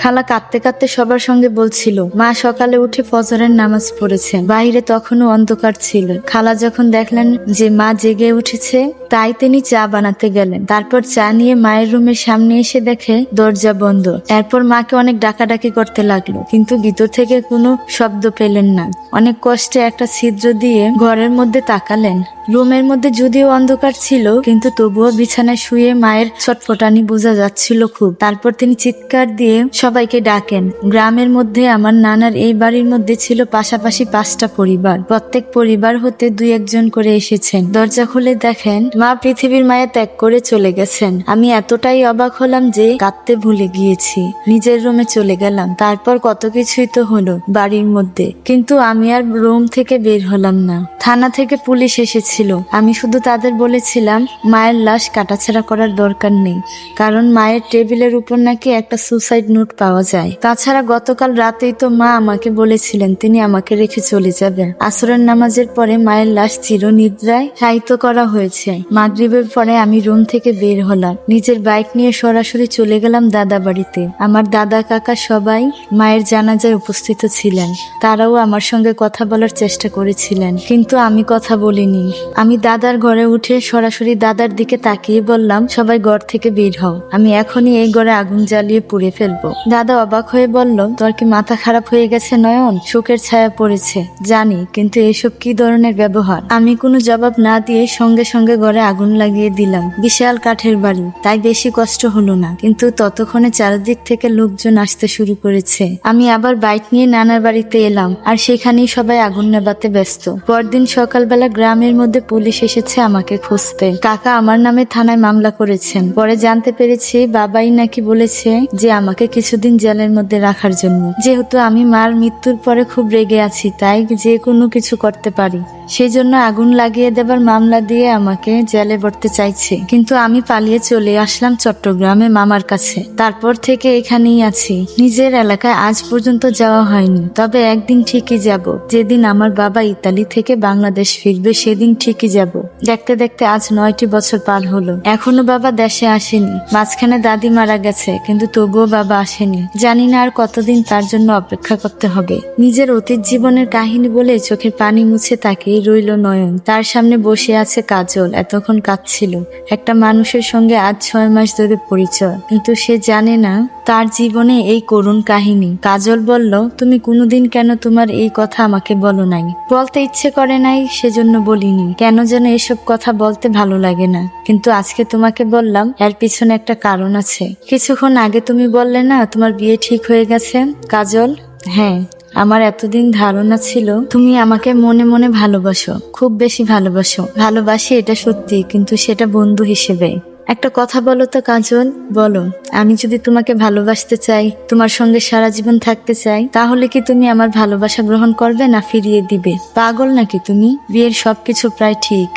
খালা কাঁদতে কাঁদতে সবার সঙ্গে বলছিল, মা সকালে উঠে ফজরের নামাজ পড়েছে বাইরে তখনও অন্ধকার ছিল। খালা যখন দেখলেন যে মা জেগে উঠেছে, তাই তিনি চা বানাতে গেলেন। তারপর চা নিয়ে মায়ের রুমের সামনে এসে দেখে দরজা বন্ধ। এরপর মাকে অনেক ডাকাডাকি করতে লাগল, কিন্তু ভিতর থেকে কোনো শব্দ পেলেন না। অনেক কষ্টে একটা ছিদ্র দিয়ে ঘরের মধ্যে তাকালেন। রুমের মধ্যে যদিও অন্ধকার ছিল, কিন্তু তবুও বিছানায় শুয়ে মায়ের ছটফটানি বোঝা যাচ্ছিল খুব। তারপর তিনি চিৎকার দিয়ে সবাইকে ডাকেন। গ্রামের মধ্যে আমার নানার এই বাড়ির মধ্যে ছিল পাশাপাশি পাঁচটা পরিবার। প্রত্যেক পরিবার হতে দুই একজন করে এসেছেন। দরজা খুলে দেখেন, মা পৃথিবীর মায়া ত্যাগ করে চলে গেছেন। আমি এতটাই অবাক হলাম যে কাঁদতে ভুলে গিয়েছি। নিজের রুমে চলে গেলাম। তারপর কত কিছুই তো হলো বাড়ির মধ্যে। কিন্তু আমি আর রুম থেকে বের হলাম না। থানা থেকে পুলিশ এসেছিল। আমি শুধু তাদের বলেছিলাম, মায়ের লাশ কাটাছেড়া করার দরকার নেই। কারণ মায়ের টেবিলের উপর নাকি একটা সুসাইড নোট পাওয়া যায়। তাছাড়া গতকাল রাতেই তো মা আমাকে বলেছিলেন, তিনি আমাকে রেখে চলে যাবেন। আসরের নামাজের পরে মায়ের লাশ চির নিদ্রায় শায়িত করা হয়েছে। মাগরিবের পরে আমি রুম থেকে বের হলাম। নিজের বাইক নিয়ে সরাসরি চলে গেলাম দাদা বাড়িতে। আমার দাদা কাকা সবাই মায়ের জানাজায় উপস্থিত ছিলেন। তারাও আমার সঙ্গে কথা বলার চেষ্টা করেছিলেন। কিন্তু আমি কথা বলিনি। আমি দাদার ঘরে উঠে সরাসরি দাদার দিকে তাকিয়ে বললাম, সবাই ঘর থেকে বের হও। আমি এখনই এই ঘরে আগুন জ্বালিয়ে পুড়ে ফেলব। দাদা অবাক হয়ে বলল, তোর কি মাথা খারাপ হয়ে গেছে নয়ন? শোকের ছায়া পড়েছে। জানি, কিন্তু এসব কি ধরনের ব্যবহার? আমি কোনো জবাব না দিয়ে সঙ্গে সঙ্গে ঘরে আগুন লাগিয়ে দিলাম। বিশাল কাঠের বাড়ি, তাই বেশি কষ্ট হলো না। কিন্তু ততক্ষণে চারিদিক থেকে লোকজন আসতে শুরু করেছে। আমি আবার বাইক নিয়ে নানার বাড়িতে এলাম, আর সেখানেই সবাই আগুন নেবাতে ব্যস্ত। পরদিন সকালবেলা গ্রামের মধ্যে পুলিশ এসেছে আমাকে খুঁজতে। কাকা আমার নামে থানায় মামলা করেছেন। পরে জানতে পেরেছি বাবাই নাকি বলেছে যে আমাকে কিছুদিন জেলের মধ্যে রাখার জন্য। যেহেতু আমি মার মৃত্যুর পরে খুব রেগে আছি, তাই যে কোনো কিছু করতে পারি। সেই জন্য আগুন লাগিয়ে দেবার মামলা দিয়ে আমাকে জেলে ভরতে চাইছে। কিন্তু আমি পালিয়ে চলে আসলাম চট্টগ্রামে মামার কাছে। তারপর থেকে এখানেই আছি। নিজের এলাকায় আজ পর্যন্ত যাওয়া হয়নি। তবে একদিন ঠিকই যাব। যেদিন আমার বাবা ইতালি থেকে বাংলাদেশ ফিরবে, সেদিন ঠিকই যাব। দেখতে দেখতে আজ নয়টি বছর পার হলো। এখনও বাবা দেশে আসেনি। মাঝখানে দাদি মারা গেছে, কিন্তু তবুও বাবা আসেনি। জানি না আর কতদিন তার জন্য অপেক্ষা করতে হবে। নিজের অতীত জীবনের কাহিনী বলে চোখের পানি মুছে তাকে রইল নয়ন। তার সামনে বসে আছে কাজল, এতক্ষণ কাঁদছিল। একটা মানুষের সঙ্গে আজ ছয় মাস ধরে পরিচয়। কিন্তু সে জানে না তার জীবনে এই করুণ কাহিনী। কাজল বলল, তুমি কোনোদিন কেন তোমার এই কথা আমাকে বলো নাই? বলতে ইচ্ছে করে নাই, সেজন্য বলিনি। কেন যেন এসব কথা বলতে ভালো লাগে না। কিন্তু আজকে তোমাকে বললাম, এর পিছনে একটা কারণ আছে। কিছুক্ষণ আগে তুমি বললে না, তোমার বিয়ে ঠিক হয়ে গেছে? কাজল? হ্যাঁ আমার এতদিন ধারণা ছিল, তুমি আমাকে মনে মনে ভালোবাসো, খুব বেশি ভালোবাসো। ভালোবাসি এটা সত্যি, কিন্তু সেটা বন্ধু হিসেবে। একটা কথা বলো তো কাজল। বলো, আমি যদি তোমাকে ভালোবাসতে চাই, তোমার সঙ্গে সারা জীবন থাকতে চাই, তাহলে কি তুমি আমার ভালোবাসা গ্রহণ করবে না ফিরিয়ে দিবে? পাগল নাকি তুমি? বিয়ের সবকিছু প্রায় ঠিক।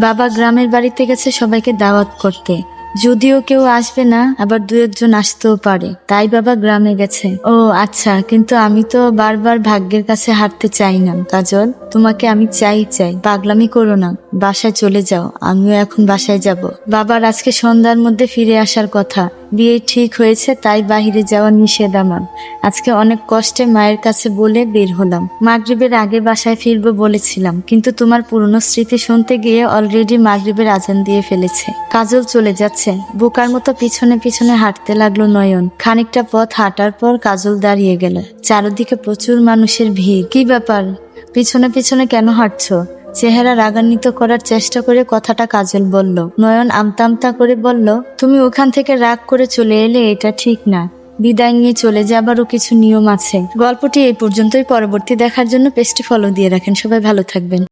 বাবা গ্রামের বাড়িতে গেছে সবাইকে দাওয়াত করতে। যদিও কেউ আসবে না, আবার দু একজন আসতেও পারে। তাই বাবা গ্রামে গেছে। ও আচ্ছা কিন্তু আমি তো বারবার ভাগ্যের কাছে হারতে চাই না। কাজল, তোমাকে আমি চাই চাই। পাগলামি করো না। বাসায় চলে যাও। আমিও এখন বাসায় যাব। বাবার আজকে সন্ধ্যার মধ্যে ফিরে আসার কথা। বিয়ে ঠিক হয়েছে, তাই বাহিরে যাওয়া নিষেধ আমার। আজকে অনেক কষ্টে মায়ের কাছে বলে বের হলাম। মাগরিবের আগে বাসায় ফিরবো বলেছিলাম, কিন্তু তোমার পুরনো স্মৃতি শুনতে গিয়ে অলরেডি মাগরিবের আজান দিয়ে ফেলেছে। কাজল চলে যাচ্ছে। বোকার মতো পিছনে পিছনে হাঁটতে লাগল নয়ন। খানিকটা পথ হাঁটার পর কাজল দাঁড়িয়ে গেল। চারদিকে প্রচুর মানুষের ভিড়। কি ব্যাপার? পিছনে পিছনে কেন হাঁটছো? চেহারা রাগান্বিত করার চেষ্টা করে কথাটা কাজল বলল, নয়ন আমতা আমতা করে বলল, তুমি ওখান থেকে রাগ করে চলে এলে এটা ঠিক না। বিদায় নিয়ে চলে যাবারও কিছু নিয়ম আছে। গল্পটি এই পর্যন্তই। পরবর্তী দেখার জন্য পেস্টে ফলো দিয়ে রাখেন। সবাই ভালো থাকবেন।